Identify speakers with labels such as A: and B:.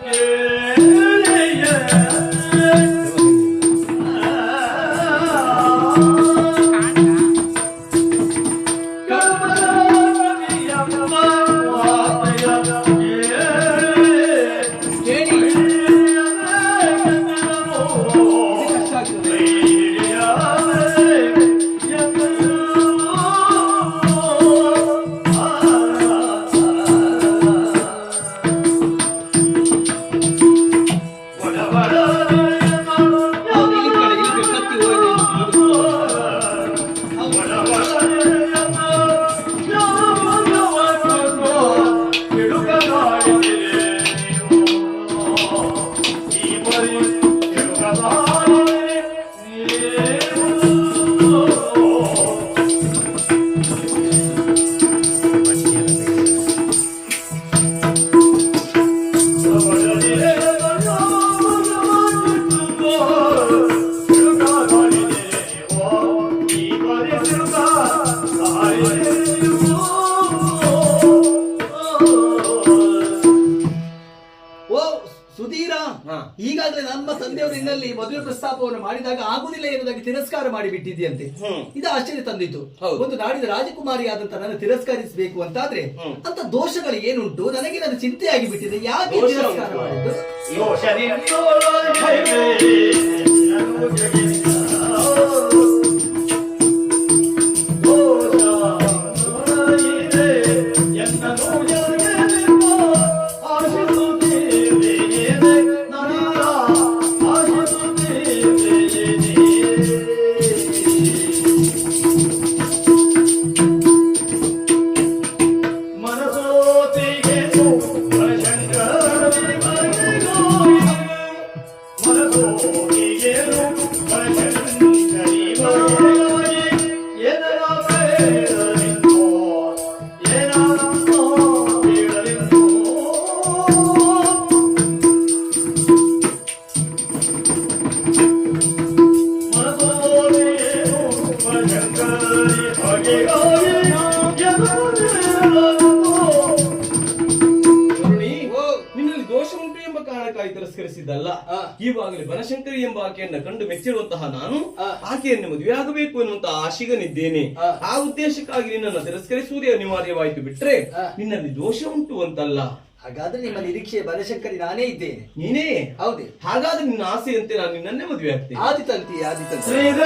A: yeah.
B: ಈಗಾಗಲೇ ನಮ್ಮ ತಂದೆಯವರು ನಿನ್ನಲ್ಲಿ ಮದುವೆ ಪ್ರಸ್ತಾಪವನ್ನು ಮಾಡಿದಾಗ ಆಗುದಿಲ್ಲ ಎನ್ನುವುದಾಗಿ ತಿರಸ್ಕಾರ ಮಾಡಿ ಬಿಟ್ಟಿದ್ಯಂತೆ ಇದು ಆಶ್ಚರ್ಯ ತಂದಿತ್ತು
A: ಹೌದು.
B: ಒಂದು ನಾಡಿನ ರಾಜಕುಮಾರಿ ಆದಂತ ನನ್ನ ತಿರಸ್ಕರಿಸಬೇಕು ಅಂತಾದ್ರೆ. ಅಂತ ದೋಷಗಳು ಏನುಂಟು? ನನಗೆ ನನ್ನ ಚಿಂತೆಯಾಗಿ ಬಿಟ್ಟಿದೆ ಯಾಕೆ
A: ದೋಷ
B: ತಿರಸ್ಕಾರ
A: ಉಂಟು.
B: ಮಾಡಿದ್ದು
A: ಕರುಣಿ,
B: ಆ.
A: ಈವಾಗಲೇ ಬನಶಂಕರಿ ಎಂಬ ಆಕೆಯನ್ನ ಕಂಡು ಮೆಚ್ಚಿರುವಂತಹ ನಾನು
B: ಆ.
A: ಆಕೆಯನ್ನು ಮದುವೆ ಆಗಬೇಕು ಎನ್ನುವಂತಹ ಆಶಿಗನಿದ್ದೇನೆ.
B: ಆ.
A: ಆ ಉದ್ದೇಶಕ್ಕಾಗಿ ನಿನ್ನನ್ನು ತಿರಸ್ಕರಿಸುವುದೇ ಅನಿವಾರ್ಯವಾಯಿತು ಬಿಟ್ರೆ ನಿನ್ನಲ್ಲಿ ದೋಷ ಉಂಟು ಅಂತಲ್ಲ.
B: ಹಾಗಾದ್ರೆ ನಿಮ್ಮ ನಿರೀಕ್ಷೆ ಬನಶಂಕರಿ ನಾನೇ ಇದ್ದೇನೆ.
A: ನೀನೇ?
B: ಹೌದೇ.
A: ಹಾಗಾದ್ರೆ ನಿನ್ನ ಆಸೆಯಂತೆ ನಾನು ನಿನ್ನನ್ನೇ ಮದುವೆ ಆಗ್ತೇನೆ
B: ಆದಿತಂತಿ. ಆದಿತಂತಿ